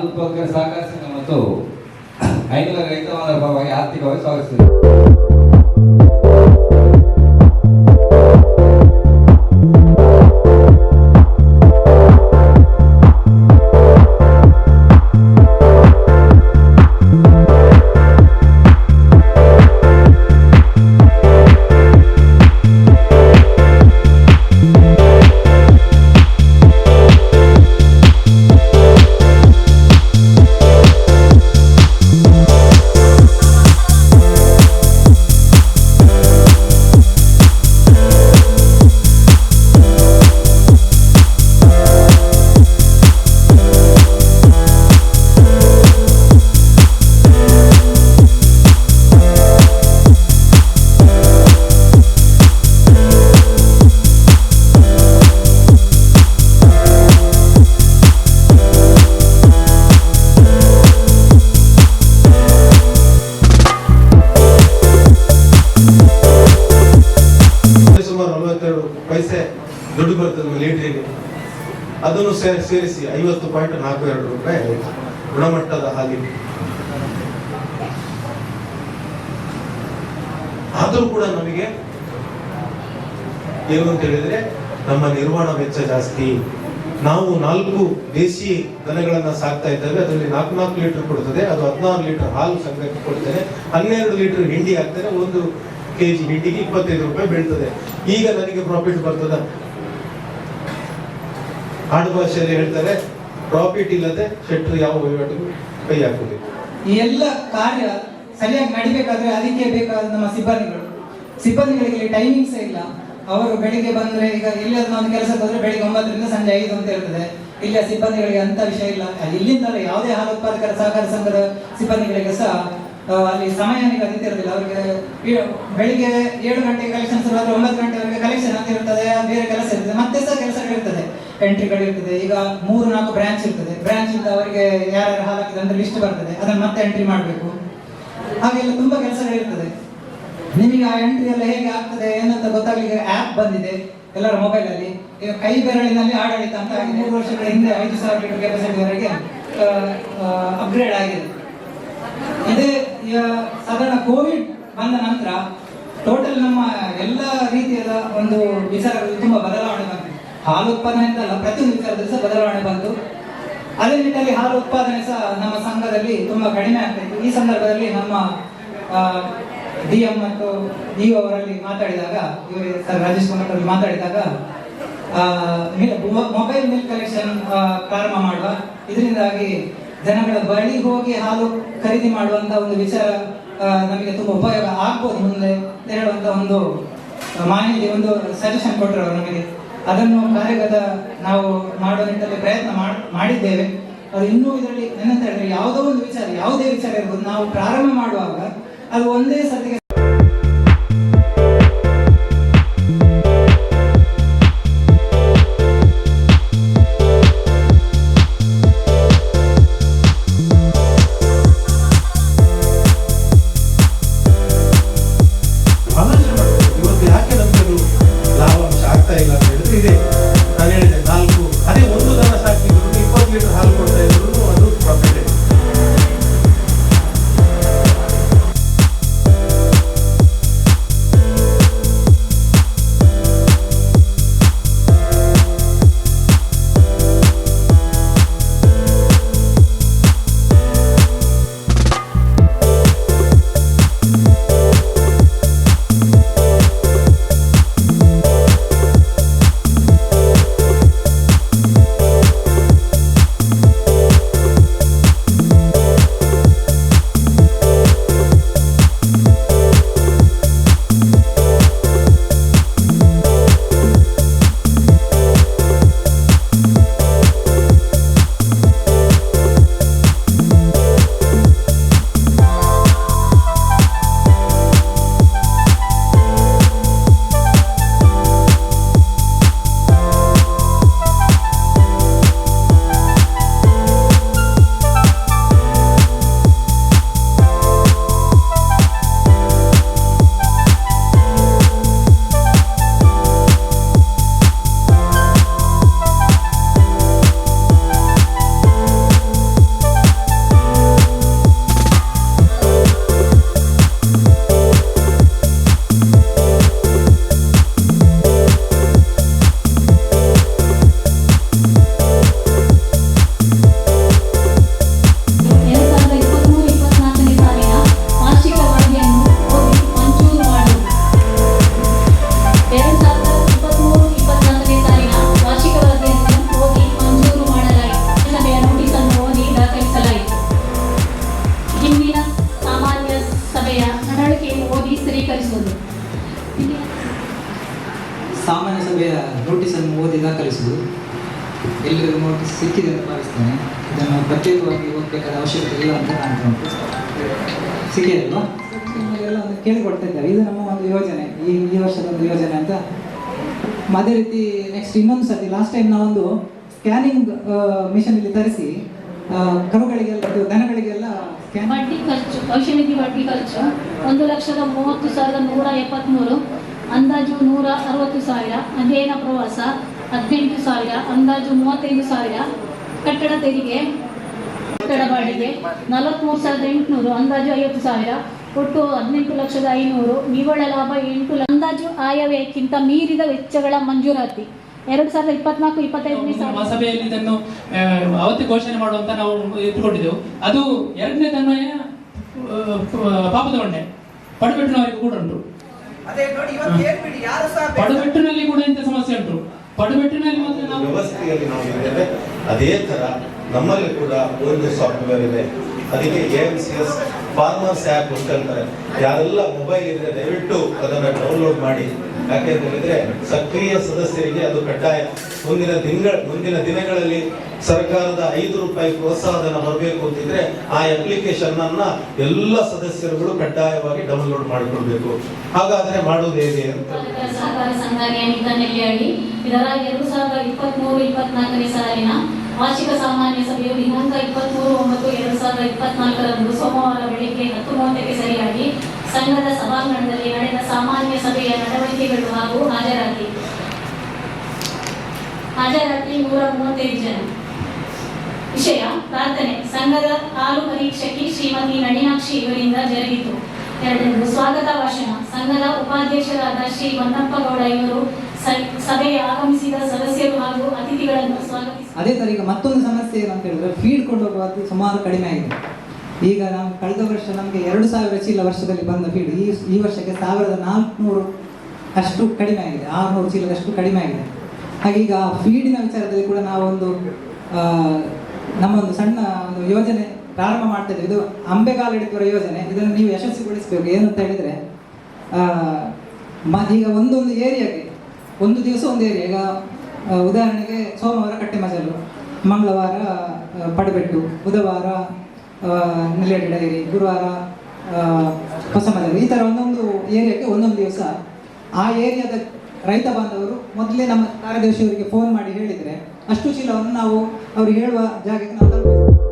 ಹಾಲು ಉತ್ಪಾದಕರ ಸಹಕಾರ ಸಂಘ ಮತ್ತು ಹೈನುಗಾರ ರೈತ ಬಾಂಧವರ ಪರವಾಗಿ ಆರ್ಥಿಕವಾಗಿ ಸ್ವಾಗತಿಸಿದೆ ಅದನ್ನು ಸೇರಿಸಿ ಐವತ್ತು ಪಾಯಿಂಟ್ ನಾಲ್ಕು ಎರಡು ರೂಪಾಯಿ ಗುಣಮಟ್ಟದ ಹಾಲಿಗೆ ಆದರೂ ಕೂಡ ನಮಗೆ ಏನು ಅಂತ ಹೇಳಿದ್ರೆ, ನಮ್ಮ ನಿರ್ವಹಣಾ ವೆಚ್ಚ ಜಾಸ್ತಿ. ನಾವು ನಾಲ್ಕು ದೇಸಿ ದನಗಳನ್ನ ಸಾಕ್ತಾ ಇದ್ದೇವೆ, ಅದರಲ್ಲಿ ನಾಲ್ಕು ನಾಲ್ಕು ಲೀಟರ್ ಕೊಡ್ತದೆ ಅದು ಹದಿನಾರು ಲೀಟರ್ ಹಾಲು ಸಂಗ್ರಹಕ್ಕೆ ಕೊಡ್ತೇನೆ. ಹನ್ನೆರಡು ಲೀಟರ್ ಹಿಂಡಿ ಹಾಕ್ತೇನೆ, ಒಂದು ಕೆಜಿ ಹಿಂಡಿಗೆ ಇಪ್ಪತ್ತೈದು ರೂಪಾಯಿ ಬೀಳ್ತದೆ. ಈಗ ನನಗೆ ಪ್ರಾಫಿಟ್ ಬರ್ತದ? ಆಡು ಭಾಷೆಯಲ್ಲಿ ಹೇಳ್ತಾರೆ ಪ್ರಾಫಿಟ್ ಇಲ್ಲದೆ ಶೆಟ್ರು ಯಾವ ವಹಿವಾಟಿಗೂ ಕೈ ಹಾಕುವುದಿಲ್ಲ ಈ ಎಲ್ಲ ಕಾರ್ಯ ಸರಿಯಾಗಿ ನಡಿಬೇಕಾದ್ರೆ ಅದಕ್ಕೆ ಬೇಕಾದ ನಮ್ಮ ಸಿಬ್ಬಂದಿಗಳು. ಸಿಬ್ಬಂದಿಗಳಿಗೆ ಟೈಮಿಂಗ್ಸ್ ಇಲ್ಲ. ಅವರು ಬೆಳಿಗ್ಗೆ ಬಂದ್ರೆ ಈಗ ಎಲ್ಲಿಯಾದ್ರೂ ಒಂದು ಕೆಲಸಕ್ಕೆ ಹೋದ್ರೆ ಬೆಳಿಗ್ಗೆ ಒಂಬತ್ತರಿಂದ ಸಂಜೆ ಐದು ಅಂತ ಇರ್ತದೆ. ಇಲ್ಲ ಸಿಬ್ಬಂದಿಗಳಿಗೆ ಅಂತ ವಿಷಯ ಇಲ್ಲ. ಇಲ್ಲಿಂದ ಯಾವುದೇ ಹಾಲು ಉತ್ಪಾದಕರ ಸಹಕಾರ ಸಂಘದ ಸಿಬ್ಬಂದಿಗಳಿಗೆ ಸಹ ಅಲ್ಲಿ ಸಮಯ ನಿಗದಿತ ಇರೋದಿಲ್ಲ. ಅವರಿಗೆ ಬೆಳಿಗ್ಗೆ ಏಳು ಗಂಟೆಗೆ ಕಲೆಕ್ಷನ್ ಶುರು ಆದ್ರೆ ಒಂಬತ್ತು ಗಂಟೆವರೆಗೆ ಕಲೆಕ್ಷನ್ ಅಂತ ಇರ್ತದೆ ಬೇರೆ ಕೆಲಸ ಇರ್ತದೆ, ಮತ್ತೆ ಸಹ ಕೆಲಸಗಳಿರ್ತದೆ ಎಂಟ್ರಿಗಳು ಇರ್ತದೆ ಈಗ ಮೂರು, ನಾಲ್ಕು ಬ್ರಾಂಚ್ ಇರ್ತದೆ. ಬ್ರಾಂಚ್ ಇಂದ ಅವರಿಗೆ ಯಾರ್ಯಾರು ಹಾಲು ಹಾಕಿದೆ ಅಂತ ಲಿಸ್ಟ್ ಬರ್ತದೆ. ಅದನ್ನು ಮತ್ತೆ ಎಂಟ್ರಿ ಮಾಡಬೇಕು. ಹಾಗೆಲ್ಲ ತುಂಬಾ ಕೆಲಸಗಳಿರ್ತದೆ. ನಿಮಗೆ ಆ ಎಂಟ್ರಿ ಎಲ್ಲ ಹೇಗೆ ಆಗ್ತದೆ ಏನಂತ ಗೊತ್ತಾಗ್ಲಿಕ್ಕೆ ಆ್ಯಪ್ ಬಂದಿದೆ ಎಲ್ಲರ ಮೊಬೈಲ್ ಅಲ್ಲಿ. ಈಗ ಕೈ ಬೆರಳಿನಲ್ಲಿ ಆಡಳಿತ ಅಂತ ಮೂರು ವರ್ಷಗಳ ಹಿಂದೆ ಐದು ಸಾವಿರ ಲೀಟರ್ ಕೆಪಾಸಿಟಿವರೆಗೆ ಅಪ್ಗ್ರೇಡ್ ಆಗಿದೆ. ಇದೇ ಸಾಧಾರಣ ಕೋವಿಡ್ ಬಂದ ನಂತರ ಟೋಟಲ್ ನಮ್ಮ ಎಲ್ಲ ರೀತಿಯಾದ ಒಂದು ವಿಚಾರಗಳು ತುಂಬಾ ಹಾಲು ಉತ್ಪಾದನೆ ಅಂತಲ್ಲ ಪ್ರತಿ ವಿಚಾರದಲ್ಲಿ ಸಹ ಬದಲಾವಣೆ ಬಂತು ಅದೇ ನಿಟ್ಟಿನಲ್ಲಿ ಹಾಲು ಉತ್ಪಾದನೆ ಸಹ ನಮ್ಮ ಸಂಘದಲ್ಲಿ ತುಂಬಾ ಕಡಿಮೆ ಆಗ್ತಿತ್ತು ಈ ಸಂದರ್ಭದಲ್ಲಿ ನಮ್ಮ ಡಿ ಎಂ ಮತ್ತು ಡಿ ಅವರಲ್ಲಿ ಮಾತಾಡಿದಾಗ ಸರ್ ರಾಜೇಶ್ ಕುಮಾರ್ ಅವರಲ್ಲಿ ಮಾತಾಡಿದಾಗ ಮೊಬೈಲ್ ಮಿಲ್ಕ್ ಕಲೆಕ್ಷನ್ ಪ್ರಾರಂಭ ಮಾಡುವ, ಇದರಿಂದಾಗಿ ಜನಗಳ ಬಳಿ ಹೋಗಿ ಹಾಲು ಖರೀದಿ ಮಾಡುವಂತ ಒಂದು ವಿಚಾರ ನಮಗೆ ತುಂಬಾ ಉಪಯೋಗ ಆಗ್ಬೋದು ಮುಂದೆ ಹೇಳುವಂತ ಒಂದು ಮಾಹಿತಿ, ಒಂದು ಸಜೆಷನ್ ಕೊಟ್ಟರು ನಮಗೆ. ಅದನ್ನು ಕಾರ್ಯಗತ ನಾವು ಮಾಡುವ ನಿಟ್ಟಿನಲ್ಲಿ ಪ್ರಯತ್ನ ಮಾಡ್- ಮಾಡಿದ್ದೇವೆ. ಅದು ಇನ್ನೂ ಇದರಲ್ಲಿ ಏನಂತ ಹೇಳಿದ್ರೆ ಯಾವುದೋ ಒಂದು ವಿಚಾರ, ಯಾವುದೇ ವಿಚಾರ ಇರ್ಬೋದು, ನಾವು ಪ್ರಾರಂಭ ಮಾಡುವಾಗ ಅದು ಒಂದೇ ಸತಿಗೆ ಎಲ್ಲರಿಗೂ ನೋಟಿಸ್ ಸಿಕ್ಕಿದೆ ಅಂತ ಭಾವಿಸ್ತೇನೆ. ಇದನ್ನು ಪ್ರತ್ಯೇಕವಾಗಿ ಓದಬೇಕಾದ ಅವಶ್ಯಕತೆ ಇಲ್ಲ ಅಂತ ನಾನು ಉಂಟು ಸಿಕ್ಕಿದೆ ಅಲ್ವಾ? ನಿಮಗೆಲ್ಲ ಒಂದು ಕೇಳಿಕೊಡ್ತಾ ಇದ್ದಾರೆ. ಇದು ನಮ್ಮ ಒಂದು ಯೋಜನೆ. ಈ ಈ ವರ್ಷದ ಒಂದು ಯೋಜನೆ ಅಂತ. ಅದೇ ರೀತಿ ನೆಕ್ಸ್ಟ್ ಇನ್ನೊಂದು ಸರ್ತಿ ಲಾಸ್ಟ್ ಟೈಮ್ ನಾವೊಂದು ಸ್ಕ್ಯಾನಿಂಗ್ ಮಿಷನ್ ಇಲ್ಲಿ ತರಿಸಿ ಕರುಗಳಿಗೆಲ್ಲ ದನಗಳಿಗೆಲ್ಲ ಬಡ್ಡಿ ಖರ್ಚು ಭವಿಷ್ಯ ನಿಧಿ ಬಡ್ಡಿ ಖರ್ಚು. ಒಂದು ಲಕ್ಷದ ಮೂವತ್ತು ಸಾವಿರದ ನೂರ ಎಪ್ಪತ್ತ್ಮೂರು ಅಂದಾಜು ನೂರ ಅರವತ್ತು ಸಾವಿರ. ಅಧ್ಯಯನ ಪ್ರವಾಸ. ಹದಿನೆಂಟು ಸಾವಿರ ಅಂದಾಜು ಮೂವತ್ತೈದು ಸಾವಿರ ಕಟ್ಟಡ ತೆರಿಗೆ ಕಟ್ಟಡ ಬಾಡಿಗೆ ನಲವತ್ತ್ಮೂರು ಸಾವಿರದ ಎಂಟುನೂರು ಅಂದಾಜು ಐವತ್ತು ಸಾವಿರ ಒಟ್ಟು ಹದಿನೆಂಟು ಲಕ್ಷದ ಐನೂರು ನಿವ್ವಳ ಲಾಭ ಎಂಟು ಅಂದಾಜು ಆಯವ್ಯಕ್ಕಿಂತ ಮೀರಿದ ವೆಚ್ಚಗಳ ಮಂಜೂರಾತಿ. ಎರಡು ಸಾವಿರದ ಇಪ್ಪತ್ನಾಲ್ಕು ಇಪ್ಪತ್ತೈದನೇ ಸಾವಿರ ಸಭೆಯಲ್ಲಿ ಇದನ್ನು ಅವತ್ತು ಘೋಷಣೆ ಮಾಡುವಂತ ನಾವು ಇಟ್ಟುಕೊಂಡಿದ್ದೆವು. ಅದು ಎರಡನೇ ತನ್ಮಯ ಪಾಪದ ಬಂಡೆ ಪಡುಬೆಟ್ಟಿನವರಿಗೆ ಕೂಡ ಉಂಟು. ಅದೇ ನೋಡಿ ಇವತ್ತು ಹೇಳ್ಬಿಡಿ ಯಾರು ಸಹ ಬೇಡ. ಪಡುಬೆಟ್ಟಿನಲ್ಲಿ ಕೂಡ ಇಂಥ ಸಮಸ್ಯೆ ಉಂಟು ವ್ಯವಸ್ಥೆಯಲ್ಲಿ ನಾವು ಇದ್ದೇವೆ. ಅದೇ ತರ ನಮ್ಮಲ್ಲಿ ಕೂಡ ಒಂದು ಸಾಫ್ಟ್ವೇರ್ ಇದೆ. ಅದಕ್ಕೆ A M C S farmers app ಅಂತ ಹೇಳ್ತಾರೆ ಯಾರೆಲ್ಲ ಮೊಬೈಲ್ ಇದ್ರೆ ದಯವಿಟ್ಟು ಅದನ್ನು ಡೌನ್ಲೋಡ್ ಮಾಡಿ. ಯಾಕೆಂತ ಹೇಳಿದ್ರೆ ಸಕ್ರಿಯ ಸದಸ್ಯರಿಗೆ ಅದು ಕಡ್ಡಾಯ. ಮುಂದಿನ ದಿನಗಳ ಮುಂದಿನ ದಿನಗಳಲ್ಲಿ ಸರ್ಕಾರದ ಐದು ರೂಪಾಯಿ ಪ್ರೋತ್ಸಾಹಧನ ಬರಬೇಕು ಅಂತಿದ್ರೆ ಆ ಅಪ್ಲಿಕೇಶನ್ ಅನ್ನ ಎಲ್ಲ ಸದಸ್ಯರುಗಳು ಕಡ್ಡಾಯವಾಗಿ ಡೌನ್ಲೋಡ್ ಮಾಡಿಕೊಳ್ಬೇಕು. ಹಾಗಾದ್ರೆ ಮಾಡುವುದು ಹೇಗೆ ಅಂತ. ಇದರ ಸಾವಿರದ ಇಪ್ಪತ್ಮೂರು, ಇಪ್ಪತ್ನಾಲ್ಕನೇ ಸಾಲಿನ ವಾರ್ಷಿಕ ಸಾಮಾನ್ಯ ಸಭೆಯು ದಿನಾಂಕ ಇಪ್ಪತ್ಮೂರು, ಒಂಬತ್ತು, ಎರಡು ಸಾವಿರದ ಇಪ್ಪತ್ನಾಲ್ಕರಂದು ಸೋಮವಾರ ಬೆಳಿಗ್ಗೆ ಹತ್ತು ಮೂವತ್ತಕ್ಕೆ ಸರಿಯಾಗಿ ಸಂಘದ ಸಭಾಂಗಣದಲ್ಲಿ ನಡೆದ ಸಾಮಾನ್ಯ ಸಭೆಯ ನಡವಳಿಕೆಗಳು ಹಾಗೂ ಹಾಜರಾತಿ. ಹಾಜರಾತಿ ನೂರ ಮೂವತ್ತೈದು ಜನ. ವಿಷಯ, ಪ್ರಾರ್ಥನೆ. ಸಂಘದ ಹಾಲು ಪರೀಕ್ಷಕಿ ಶ್ರೀಮತಿ ನಳಿನಾಕ್ಷಿ ಇವರಿಂದ ಜರುಗಿತು. ಎರಡನೇದು, ಸ್ವಾಗತ ಭಾಷಣ. ಸಂಘದ ಉಪಾಧ್ಯಕ್ಷರಾದ ಶ್ರೀ ಹೊನ್ನಪ್ಪ ಗೌಡ ಇವರು ಸಭೆಗೆ ಆಗಮಿಸಿದ ಸದಸ್ಯರು ಹಾಗೂ ಅತಿಥಿಗಳನ್ನು ಸ್ವಾಗತಿಸಿ ಅದೇ ತರ ಮತ್ತೊಂದು ಸಮಸ್ಯೆ ಏನಂತ ಹೇಳಿದ್ರೆ ಫೀಡ್ ಕೊಂಡೋಗುವುದು ಸುಮಾರು ಕಡಿಮೆ ಆಗಿದೆ. ಈಗ ನಾವು ಕಳೆದ ವರ್ಷ ನಮಗೆ ಎರಡು ಸಾವಿರ ಚೀಲ ವರ್ಷದಲ್ಲಿ ಬಂದ ಫೀಡ್ ಈ ಈ ವರ್ಷಕ್ಕೆ ಸಾವಿರದ ನಾಲ್ಕುನೂರು ಅಷ್ಟು ಕಡಿಮೆ ಆಗಿದೆ ಆರುನೂರು ಚೀಲದಷ್ಟು ಕಡಿಮೆ ಆಗಿದೆ. ಹಾಗೆ ಈಗ ಫೀಡಿನ ವಿಚಾರದಲ್ಲಿ ಕೂಡ ನಾವೊಂದು ನಮ್ಮ ಒಂದು ಸಣ್ಣ ಒಂದು ಯೋಜನೆ ಪ್ರಾರಂಭ ಮಾಡ್ತಾ ಇದ್ದೀವಿ. ಇದು ಹಿಡಿತರ ಯೋಜನೆ. ಇದನ್ನು ನೀವು ಯಶಸ್ವಿಗೊಳಿಸಬೇಕು. ಏನಂತ ಹೇಳಿದರೆ ಮ- ಈಗ ಒಂದೊಂದು ಏರಿಯಾಗೆ ಒಂದು ದಿವಸ ಒಂದು ಏರಿಯಾ. ಈಗ ಉದಾಹರಣೆಗೆ ಸೋಮವಾರ ಕಟ್ಟೆಮಜಲು ಮಂಗಳವಾರ ಆ, ಪಡಬೆಟ್ಟು ಬುಧವಾರ ನೆಲ್ಯಾಡಿ ಡೈರಿ ಗುರುವಾರ ಆ, ಹೊಸಮಜಲು ಈ ಥರ ಒಂದೊಂದು ಏರಿಯಾಕ್ಕೆ ಒಂದೊಂದು ದಿವಸ ಆ ಏರಿಯಾದ ರೈತ ಬಾಂಧವರು ಮೊದಲೇ ನಮ್ಮ ಕಾರ್ಯದರ್ಶಿಯವರಿಗೆ ಫೋನ್ ಮಾಡಿ ಹೇಳಿದರೆ ಅಷ್ಟು ಚೀಲವನ್ನು ನಾವು ಅವ್ರು ಹೇಳುವ ಜಾಗಕ್ಕೆ ನಾವು